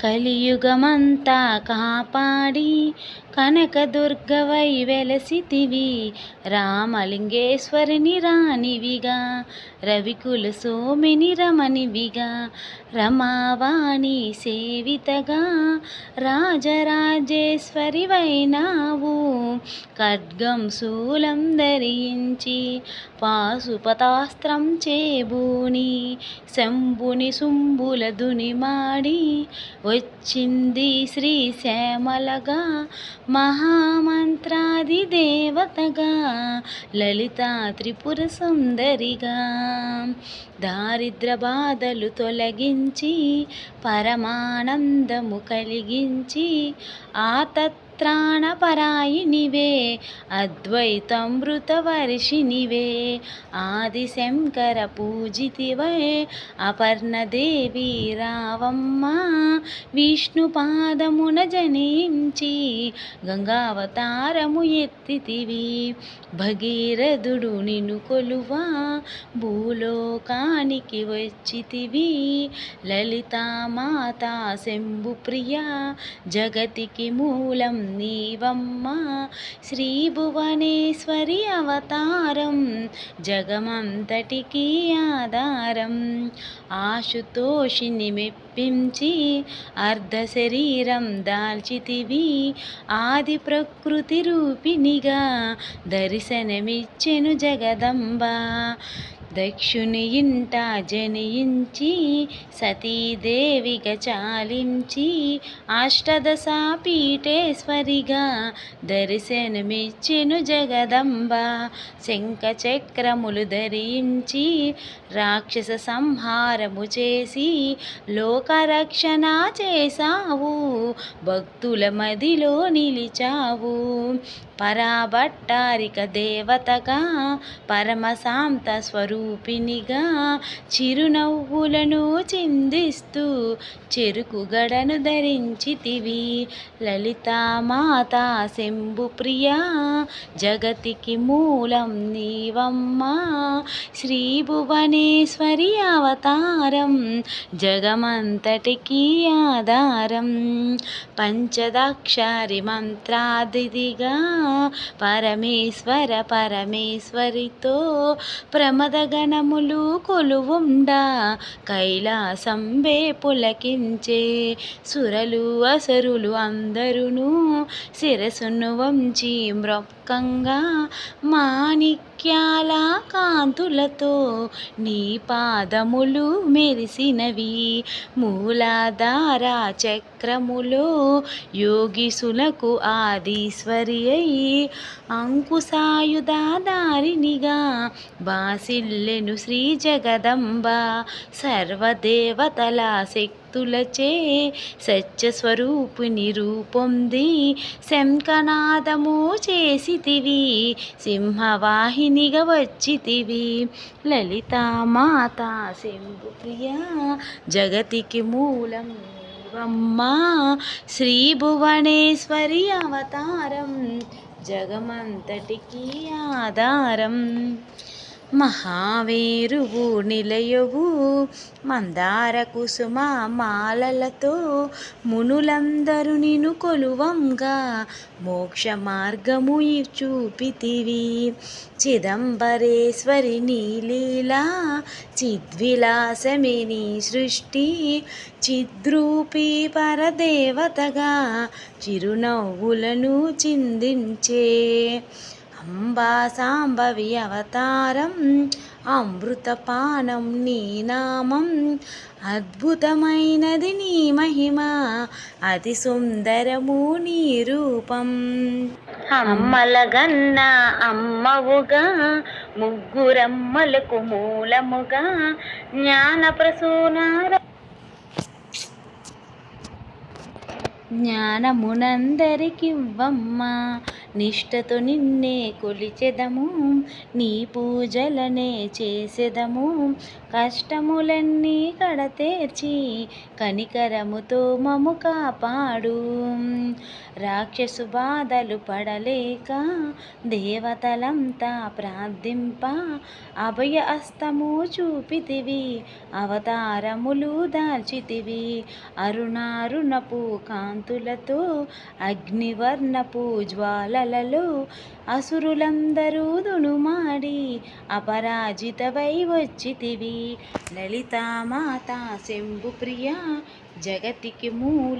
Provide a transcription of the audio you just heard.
కలియుగమంతా కాపాడి కనకదుర్గవై వెలసితివి రామలింగేశ్వరిని రాణివిగా రవికుల సోమిని రమణివిగా రమావాణి సేవితగా రాజరాజేశ్వరివైనావు ఖడ్గం శూలం ధరించి పాశుపతాస్త్రం చేబూని శంభుని శుంభుల దునిమాడి వచ్చింది శ్రీ శ్యామలగా మహామంత్రాది దేవతగా లలితా త్రిపుర సుందరిగా దారిద్ర బాధలు తొలగించి పరమానందము కలిగించి ఆ తత్వ వర్షినివే అద్వైతమృతవర్షినివే ఆదిశంకర పూజితివే అపర్ణదేవి రావమ్మ విష్ణుపాదమున జనించి గంగావతారము ఎత్తితివి భగీరథుడు నిన్ను కొలువా భూలోకానికి వచ్చితివి లలితామాత శంభుప్రియ జగతికి మూలం నీవమ్మ. శ్రీ భువనేశ్వరి అవతారం జగమంతటికి ఆధారం. ఆశుతోషిని మెప్పించి అర్ధ శరీరం దాల్చితివి ఆది ప్రకృతి రూపిణిగా దర్శనమిచ్చెను జగదంబ. దక్షుని ఇంట జనించి సతీదేవిగా చాలించి అష్టదశ పీఠేశ్వరిగా దర్శనమిచ్చెను జగదంబ శంఖ చక్రములు ధరించి రాక్షస సంహారము చేసి లోకరక్షణ చేశావు. భక్తుల మదిలో నిలిచావు. పరాభట్టారిక దేవతగా పరమశాంత చూపినిగా చిరునవ్వులను చిందిస్తూ చెరుకు గడను ధరించితివి. లలితామాత శంభు ప్రియా జగతికి మూలం నీవమ్మా. శ్రీ భువనేశ్వరి అవతారం జగమంతటికి ఆధారం. పంచదాక్షరి మంత్రాదిదిగా పరమేశ్వర పరమేశ్వరితో ప్రమద గగనములు కొలువుండా కైలాసంబే పులకించే సురలు అసరులు అందరును శిరసును వంచి మ్రొక్కంగా ముత్యాల కాంతులతో నీ పాదములు మెరిసినవి. మూలాధార చక్రములో యోగిసులకు ఆదీశ్వరి అయి అంకుశాయుధారినిగా బాసిల్లెను శ్రీ జగదంబ. సర్వదేవతల భక్తులచే సత్యస్వరూపిణి రూపొంది. శంఖనాదము చేసితివి సింహవాహినిగా వచ్చితివి. లలితామాత శంభు ప్రియ జగతికి మూలం నీవమ్మ. శ్రీ భువనేశ్వరి అవతారం జగమంతటికి ఆధారం. మహావేరువు నిలయవు. మందార కుసుమ మాలలతో మునులందరూ నిను కొలువంగా. మోక్ష మార్గము చూపితివి. చిదంబరేశ్వరి నీలీలా చిద్విలాసమే నీ సృష్టి. చిద్రూపీ పరదేవతగా చిరునవ్వులను చిందించే. అంబా సాంబవి అవతారం అమృతపానం నీ నామం. అద్భుతమైనది నీ మహిమ అతి సుందరము నీ రూపం. అమ్మలగన్న అమ్మవుగా ముగ్గురమ్మలకు మూలముగా జ్ఞాన ప్రసూనార జ్ఞానమునందరికివ్వమ్మా. నిష్టతో నిన్నే కొలిచెదము నీ పూజలనే చేసెదము. కష్టములన్నీ కడతేర్చి కనికరముతో మము కాపాడు. రాక్షసు బాధలు పడలేక దేవతలంతా ప్రార్థింప అభయ అస్తము చూపితివి అవతారములు దాల్చితివి. అరుణారుణపు కాంతులతో అగ్నివర్ణపు కలలో అసురులందరూ దునుమాడి అపరాజితవై వచ్చితివి. లలితామాత శంభుప్రియ జగతికి మూల